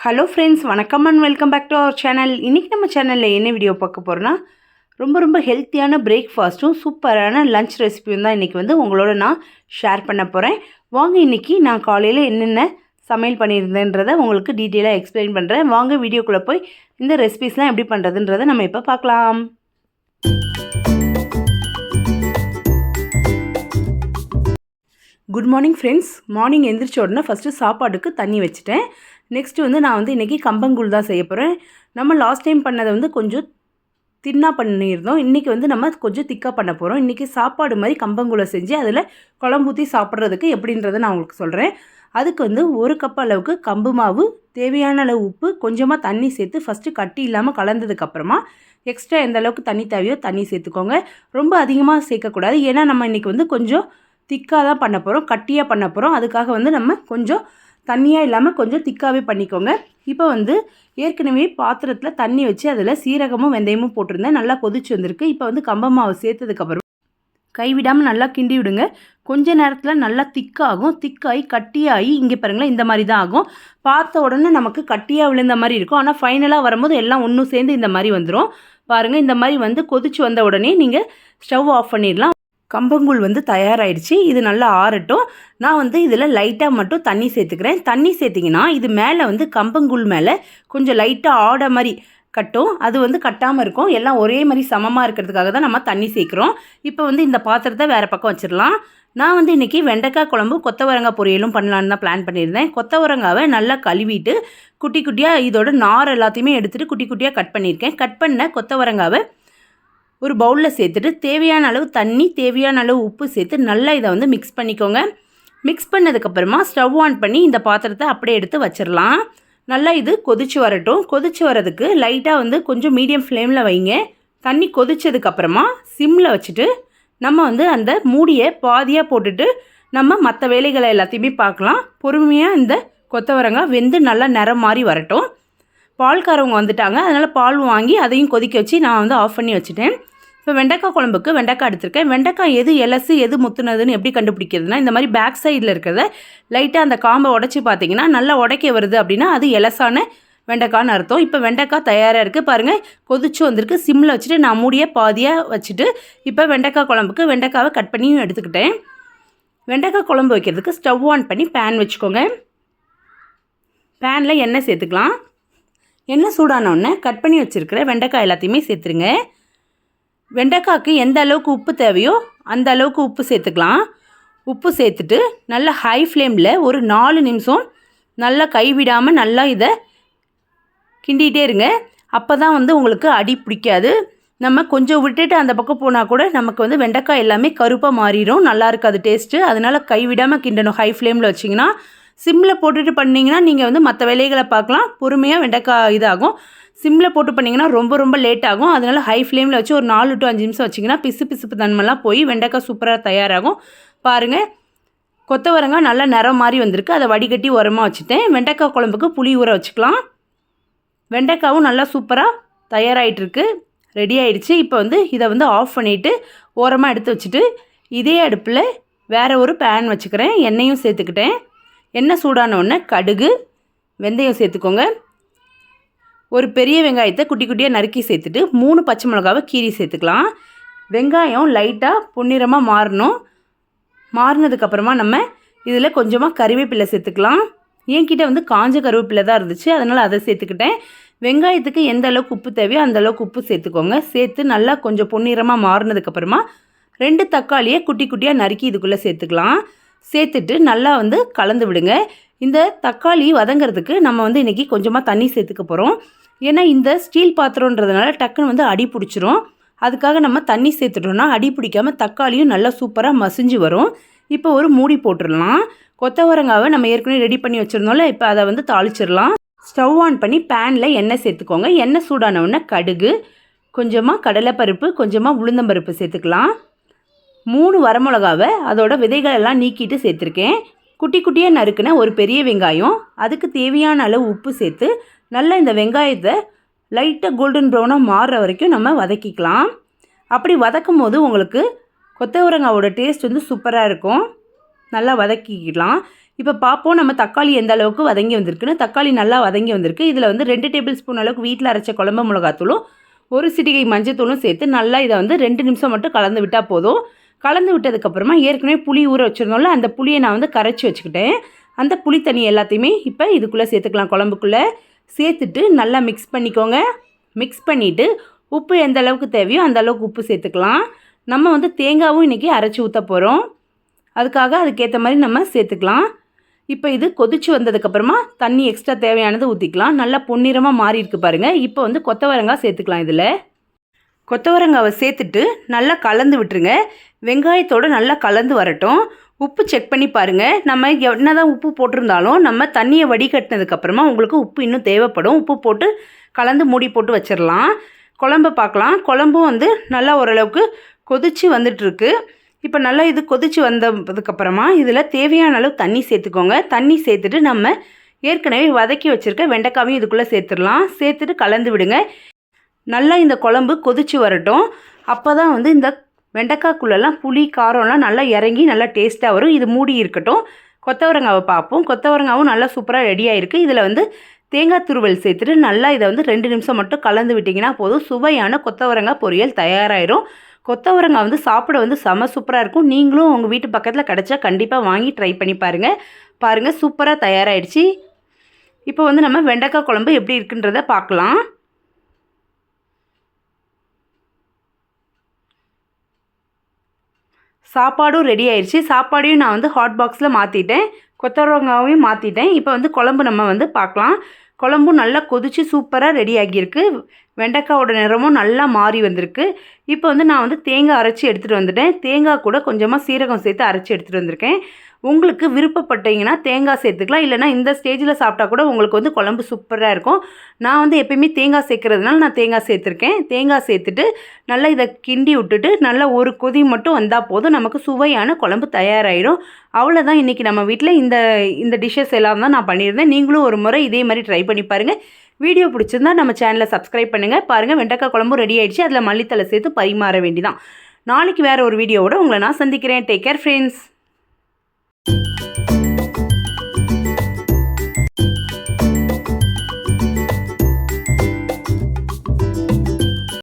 Hello friends வணக்கம் and welcome back to our channel இன்றைக்கி நம்ம சேனலில் என்ன வீடியோ பார்க்க போகிறோன்னா ரொம்ப ரொம்ப ஹெல்த்தியான பிரேக்ஃபாஸ்ட்டும் சூப்பரான லஞ்ச் ரெசிபியும் தான் இன்றைக்கி வந்து உங்களோட நான் ஷேர் பண்ண போகிறேன் வாங்க இன்றைக்கி நான் காலையில் என்னென்ன சமையல் பண்ணியிருந்தேன்றதை உங்களுக்கு டீட்டெயிலாக எக்ஸ்பிளைன் பண்ணுறேன் வாங்க வீடியோக்குள்ளே போய் இந்த ரெசிபிஸ்லாம் எப்படி பண்ணுறதுன்றதை நம்ம இப்போ பார்க்கலாம். குட் மார்னிங் ஃப்ரெண்ட்ஸ் மார்னிங் எந்திரிச்ச உடனே ஃபஸ்ட்டு சாப்பாட்டுக்கு தண்ணி வச்சுட்டேன். நெக்ஸ்ட்டு வந்து நான் வந்து இன்றைக்கி கம்பங்கூழ் தான் செய்ய போகிறேன் நம்ம லாஸ்ட் டைம் பண்ணதை வந்து கொஞ்சம் தின்னாக பண்ணியிருந்தோம். இன்றைக்கி வந்து நம்ம கொஞ்சம் திக்காக பண்ண போகிறோம் இன்றைக்கி சாப்பாடு மாதிரி கம்பங்கூழை செஞ்சு அதில் குழம்பு ஊற்றி சாப்பிட்றதுக்கு எப்படின்றத நான் உங்களுக்கு சொல்கிறேன் அதுக்கு வந்து ஒரு கப் அளவுக்கு கம்பு மாவு தேவையான அளவு உப்பு கொஞ்சமாக தண்ணி சேர்த்து ஃபஸ்ட்டு கட்டி இல்லாமல் கலந்ததுக்கப்புறமா எக்ஸ்ட்ரா எந்த அளவுக்கு தண்ணி தேவையோ தண்ணி சேர்த்துக்கோங்க. ரொம்ப அதிகமாக சேர்க்கக்கூடாது ஏன்னா நம்ம இன்றைக்கி வந்து கொஞ்சம் திக்காக தான் பண்ண போகிறோம் கட்டியாக பண்ண போகிறோம் அதுக்காக வந்து நம்ம கொஞ்சம் தண்ணியாக இல்லாமல் கொஞ்சம் திக்காகவே பண்ணிக்கோங்க. இப்போ வந்து ஏற்கனவே பாத்திரத்தில் தண்ணி வச்சு அதில் சீரகமும் வெந்தயமும் போட்டிருந்தேன். நல்லா கொதிச்சு வந்திருக்கு. இப்போ வந்து கம்ப மாவு சேர்த்ததுக்கப்புறம் கைவிடாமல் நல்லா கிண்டி விடுங்க. கொஞ்ச நேரத்தில் நல்லா திக்காகும். திக்காகி கட்டியாகி இங்கே பாருங்களேன் இந்த மாதிரி தான் ஆகும். பார்த்த உடனே நமக்கு கட்டியாக விழுந்த மாதிரி இருக்கும். ஆனால் ஃபைனலாக வரும்போது எல்லாம் ஒன்றும் சேர்ந்து இந்த மாதிரி வந்துடும் பாருங்கள் இந்த மாதிரி வந்து கொதிச்சு வந்த உடனே நீங்கள் ஸ்டவ் ஆஃப் பண்ணிடலாம். கம்பங்கூழ் வந்து தயாராகிடுச்சு இது நல்லா ஆறட்டும். நான் வந்து இதில் லைட்டாக மட்டும் தண்ணி சேர்த்துக்கிறேன். தண்ணி சேர்த்திங்கன்னா இது மேலே வந்து கம்பங்கூழ் மேலே கொஞ்சம் லைட்டாக ஆட மாதிரி கட்டும். அது வந்து கட்டாமல் இருக்கும். எல்லாம் ஒரே மாதிரி சமமாக இருக்கிறதுக்காக தான் நம்ம தண்ணி சேர்க்குறோம். இப்போ வந்து இந்த பாத்திரத்தை வேறு பக்கம் வச்சிடலாம். நான் வந்து இன்றைக்கி வெண்டைக்காய் குழம்பு கொத்தவரங்காய் பொரியலும் பண்ணலான்னு தான் பிளான் பண்ணியிருந்தேன். கொத்தவரங்காவை நல்லா கழுவிட்டு குட்டி குட்டியாக இதோட நார் எல்லாத்தையுமே எடுத்துகிட்டு குட்டி குட்டியாக கட் பண்ணியிருக்கேன். கட் பண்ண கொத்தவரங்காவை ஒரு பவுலில் சேர்த்துட்டு தேவையான அளவு தண்ணி தேவையான அளவு உப்பு சேர்த்து நல்லா இதை வந்து மிக்ஸ் பண்ணிக்கோங்க. மிக்ஸ் பண்ணதுக்கப்புறமா ஸ்டவ் ஆன் பண்ணி இந்த பாத்திரத்தை அப்படியே எடுத்து வச்சிடலாம். நல்லா இது கொதிச்சு வரட்டும். கொதிச்சு வரதுக்கு லைட்டாக வந்து கொஞ்சம் மீடியம் ஃப்ளேமில் வைங்க. தண்ணி கொதிச்சதுக்கப்புறமா சிம்மில் வச்சுட்டு நம்ம வந்து அந்த மூடியை பாதியாக போட்டுட்டு நம்ம மற்ற வேலைகளை எல்லாத்தையுமே பார்க்கலாம். பொறுமையாக இந்த கொத்தவரங்காய் வெந்து நல்லா நிறம் மாறி வரட்டும். பால்காரவங்க வந்துட்டாங்க. அதனால் பால் வாங்கி அதையும் கொதிக்க வச்சு நான் வந்து ஆஃப் பண்ணி வச்சுட்டேன். இப்போ வெண்டைக்காய் குழம்புக்கு வெண்டைக்காய் எடுத்திருக்கேன். வெண்டைக்காய் எது எலசு எது முத்துனதுன்னு எப்படி கண்டுபிடிக்கிறதுனா இந்த மாதிரி பேக் சைடில் இருக்கிறத லைட்டாக அந்த காம்பை உடச்சி பார்த்தீங்கன்னா நல்லா உடைக்க வருது அப்படின்னா அது எலசான வெண்டைக்கான்னு அர்த்தம். இப்போ வெண்டைக்காய் தயாராக இருக்குது பாருங்கள் கொதிச்சு வந்திருக்கு. சிம்மில் வச்சுட்டு நான் மூடிய பாதியாக வச்சுட்டு இப்போ வெண்டைக்காய் குழம்புக்கு வெண்டைக்காவை கட் பண்ணியும் எடுத்துக்கிட்டேன். வெண்டைக்காய் குழம்பு வைக்கிறதுக்கு ஸ்டவ் ஆன் பண்ணி பேன் வச்சுக்கோங்க. பேனில் எண்ணெய் சேர்த்துக்கலாம். எண்ணெய் சூடானோடனே கட் பண்ணி வச்சுருக்கிற வெண்டைக்காய் எல்லாத்தையுமே சேர்த்துருங்க. வெண்டைக்காய்க்கு எந்த அளவுக்கு உப்பு தேவையோ அந்த அளவுக்கு உப்பு சேர்த்துக்கலாம். உப்பு சேர்த்துட்டு நல்லா ஹை ஃப்ளேமில் ஒரு நாலு நிமிஷம் நல்லா கைவிடாமல் நல்லா இதை கிண்டிகிட்டே இருங்க. அப்போ தான் வந்து உங்களுக்கு அடி பிடிக்காது. நம்ம கொஞ்சம் விட்டுட்டு அந்த பக்கம் போனால் கூட நமக்கு வந்து வெண்டைக்காய் எல்லாமே கருப்பாக மாறிடும் நல்லா இருக்காது டேஸ்ட்டு அதனால் கைவிடாமல் கிண்டணும் ஹை ஃப்ளேமில் வச்சிங்கன்னா சிம்மில் போட்டுட்டு பண்ணிங்கன்னா நீங்கள் வந்து மற்ற வேலைகளை பார்க்கலாம். பொறுமையாக வெண்டைக்காய் இதாகும். சிம்மில் போட்டு பண்ணிங்கன்னா ரொம்ப ரொம்ப லேட் ஆகும். அதனால் ஹை ஃப்ளேமில் வச்சு ஒரு நாலு டு அஞ்சு நிமிஷம் வச்சிங்கன்னா பிசு பிசுப்பு தன்மைலாம் போய் வெண்டைக்காய் சூப்பராக தயாராகும். பாருங்கள் கொத்தவரங்காய் நல்லா நிறம் மாதிரி வந்திருக்கு. அதை வடிகட்டி உரமாக வச்சுட்டேன். வெண்டைக்காய் குழம்புக்கு புளி ஊற வச்சுக்கலாம். வெண்டைக்காவும் நல்லா சூப்பராக தயாராகிட்டுருக்கு ரெடி ஆகிடுச்சு இப்போ வந்து இதை வந்து ஆஃப் பண்ணிவிட்டு ஓரமாக எடுத்து வச்சுட்டு இதே அடுப்பில் வேறு ஒரு பேன் வச்சுக்கிறேன். எண்ணெயும் சேர்த்துக்கிட்டேன். எண்ணெய் சூடான உடனே கடுகு வெந்தயம் சேர்த்துக்கோங்க. ஒரு பெரிய வெங்காயத்தை குட்டி குட்டியாக நறுக்கி சேர்த்துட்டு மூணு பச்சை மிளகாவை கீரி சேர்த்துக்கலாம். வெங்காயம் லைட்டாக பொன்னிறமாக மாறணும். மாறினதுக்கப்புறமா நம்ம இதில் கொஞ்சமாக கறிவேப்பிலை சேர்த்துக்கலாம். என்கிட்ட வந்து காஞ்ச கருவேப்பிலை தான் இருந்துச்சு அதனால் அதை சேர்த்துக்கிட்டேன். வெங்காயத்துக்கு எந்த அளவுக்கு உப்பு தேவையோ அந்த அளவுக்கு உப்பு சேர்த்துக்கோங்க. சேர்த்து நல்லா கொஞ்சம் பொன்னிறமாக மாறினதுக்கப்புறமா ரெண்டு தக்காளியை குட்டி குட்டியாக நறுக்கி இதுக்குள்ளே சேர்த்துக்கலாம். சேர்த்துட்டு நல்லா வந்து கலந்து விடுங்க. இந்த தக்காளி வதங்கிறதுக்கு நம்ம வந்து இன்றைக்கி கொஞ்சமாக தண்ணி சேர்த்துக்க போகிறோம் ஏன்னா இந்த ஸ்டீல் பாத்திரன்றதுனால டக்குன்னு வந்து அடி பிடிச்சிரும். அதுக்காக நம்ம தண்ணி சேர்த்துட்டோம்னா அடி பிடிக்காமல் தக்காளியும் நல்லா சூப்பராக மசிஞ்சு வரும். இப்போ ஒரு மூடி போட்டுடலாம். கொத்தவரங்காவை நம்ம ஏற்கனவே ரெடி பண்ணி வச்சுருந்தோம்ல இப்போ அதை வந்து தாளிச்சிடலாம். ஸ்டவ் ஆன் பண்ணி பேனில் எண்ணெய் சேர்த்துக்கோங்க. எண்ணெய் சூடானவுடனே கடுகு கொஞ்சமாக கடலைப்பருப்பு கொஞ்சமாக உளுந்தம்பருப்பு சேர்த்துக்கலாம். மூணு வரமிளகாவை அதோட விதைகள் எல்லாம் நீக்கிட்டு சேர்த்துருக்கேன். குட்டி குட்டியாக நறுக்குன ஒரு பெரிய வெங்காயம் அதுக்கு தேவையான அளவு உப்பு சேர்த்து நல்லா இந்த வெங்காயத்தை லைட்டாக கோல்டன் ப்ரௌனாக மாறுற வரைக்கும் நம்ம வதக்கிக்கலாம். அப்படி வதக்கும் போது உங்களுக்கு கொத்தவரங்காவோட டேஸ்ட் வந்து சூப்பராக இருக்கும். நல்லா வதக்கிக்கலாம். இப்போ பார்ப்போம் நம்ம தக்காளி எந்த அளவுக்கு வதங்கி வந்திருக்குன்னு. தக்காளி நல்லா வதங்கி வந்திருக்கு. இதில் வந்து ரெண்டு டேபிள் ஸ்பூன் அளவுக்கு வீட்டில் அரைச்ச குழம்பு மிளகாத்தூளும் ஒரு சிட்டிகை மஞ்சத்தூளும் சேர்த்து நல்லா இதை வந்து ரெண்டு நிமிஷம் மட்டும் கலந்து விட்டால் போதும். கலந்து விட்டதுக்கப்புறமா ஏற்கனவே புளி ஊற வச்சுருந்தோம்ல அந்த புளியை நான் வந்து கரைச்சி வச்சுக்கிட்டேன். அந்த புளி தண்ணி எல்லாத்தையுமே இப்போ இதுக்குள்ளே சேர்த்துக்கலாம். குழம்புக்குள்ளே சேர்த்துட்டு நல்லா மிக்ஸ் பண்ணிக்கோங்க. மிக்ஸ் பண்ணிவிட்டு உப்பு எந்த அளவுக்கு தேவையோ அந்த அளவுக்கு உப்பு சேர்த்துக்கலாம். நம்ம வந்து தேங்காவும் இன்றைக்கி அரைச்சி ஊற்ற போகிறோம் அதுக்காக அதுக்கேற்ற மாதிரி நம்ம சேர்த்துக்கலாம். இப்போ இது கொதிச்சு வந்ததுக்கப்புறமா தண்ணி எக்ஸ்ட்ரா தேவையானது ஊற்றிக்கலாம் நல்லா பொன்னிறமாக மாறி இருக்கு பாருங்கள் இப்போ வந்து கொத்தவரங்காய் சேர்த்துக்கலாம் இதில். கொத்தவரங்காவை சேர்த்துட்டு நல்லா கலந்து விட்டுருங்க. வெங்காயத்தோடு நல்லா கலந்து வரட்டும். உப்பு செக் பண்ணி பாருங்கள் நம்ம என்ன தான் உப்பு போட்டிருந்தாலும் நம்ம தண்ணியை வடிகட்டினதுக்கப்புறமா உங்களுக்கு உப்பு இன்னும் தேவைப்படும். உப்பு போட்டு கலந்து மூடி போட்டு வச்சிடலாம் குழம்பு பார்க்கலாம். குழம்பும் வந்து நல்லா ஓரளவுக்கு கொதிச்சு வந்துட்டுருக்கு. இப்போ நல்லா இது கொதிச்சு வந்ததுக்கப்புறமா இதில் தேவையான அளவு தண்ணி சேர்த்துக்கோங்க. தண்ணி சேர்த்துட்டு நம்ம ஏற்கனவே வதக்கி வச்சுருக்க வெண்டைக்காவையும் இதுக்குள்ளே சேர்த்துடலாம். சேர்த்துட்டு கலந்து விடுங்க. நல்லா இந்த குழம்பு கொதிச்சு வரட்டும். அப்போ தான் வந்து இந்த வெண்டைக்காய்க்குள்ளெல்லாம் புளி காரம்லாம் நல்லா இறங்கி நல்லா டேஸ்ட்டாக வரும். இது மூடி இருக்கட்டும். கொத்தவரங்காவை பார்ப்போம். கொத்தவரங்காவும் நல்லா சூப்பராக ரெடி ஆயிருக்கு. இதில் வந்து தேங்காய் துருவல் சேர்த்துட்டு நல்லா இதை வந்து ரெண்டு நிமிஷம் மட்டும் கலந்து விட்டிங்கன்னா போதும். சுவையான கொத்தவரங்காய் பொரியல் தயாராகிடும் கொத்தவரங்காய் வந்து சாப்பிட வந்து செம சூப்பராக இருக்கும். நீங்களும் உங்கள் வீட்டு பக்கத்தில் கிடச்சா கண்டிப்பாக வாங்கி ட்ரை பண்ணி பாருங்கள் பாருங்கள் சூப்பராக தயாராகிடுச்சு இப்போ வந்து நம்ம வெண்டைக்காய் குழம்பு எப்படி இருக்குன்றத பார்க்கலாம். சாப்பாடும் ரெடி ஆயிடுச்சு சாப்பாடையும் நான் வந்து ஹாட் பாக்ஸில் மாற்றிட்டேன் கொத்தவரங்காவையும் மாற்றிட்டேன் இப்போ வந்து குழம்பு நம்ம வந்து பார்க்கலாம் குழம்பும் நல்லா கொதித்து சூப்பராக ரெடி ஆகியிருக்கு. வெண்டைக்காவோட நிறமும் நல்லா மாறி வந்திருக்கு. இப்போ வந்து நான் வந்து தேங்காய் அரைச்சி எடுத்துகிட்டு வந்துட்டேன். தேங்காய் கூட கொஞ்சமாக சீரகம் சேர்த்து அரைச்சி எடுத்துகிட்டு வந்திருக்கேன். உங்களுக்கு விருப்பப்பட்டீங்கன்னா தேங்காய் சேர்த்துக்கலாம். இல்லைனா இந்த ஸ்டேஜில் சாப்பிட்டா கூட உங்களுக்கு வந்து குழம்பு சூப்பராக இருக்கும். நான் வந்து எப்பயுமே தேங்காய் சேர்க்கறதுனால நான் தேங்காய் சேர்த்துருக்கேன். தேங்காய் சேர்த்துட்டு நல்லா இதை கிண்டி விட்டுட்டு நல்லா ஒரு கொதி மட்டும் வந்தால் போதும். நமக்கு சுவையான குழம்பு தயாராகிடும் அவ்வளோதான் இன்றைக்கி நம்ம வீட்டில் இந்த இந்த டிஷ்ஷஸ் எல்லாம் தான் நான் பண்ணியிருந்தேன். நீங்களும் ஒரு முறை இதே மாதிரி ட்ரை பண்ணி பாருங்கள் வீடியோ பிடிச்சிருந்தா நம்ம சேனலை சப்ஸ்கிரைப் பண்ணுங்கள் பாருங்கள் வெண்டைக்காய் குழம்பும் ரெடி ஆகிடுச்சு அதில் மல்லித்தலை சேர்த்து பரிமாற வேண்டிதான். நாளைக்கு வேறு ஒரு வீடியோவோட உங்களை நான் சந்திக்கிறேன். Take care friends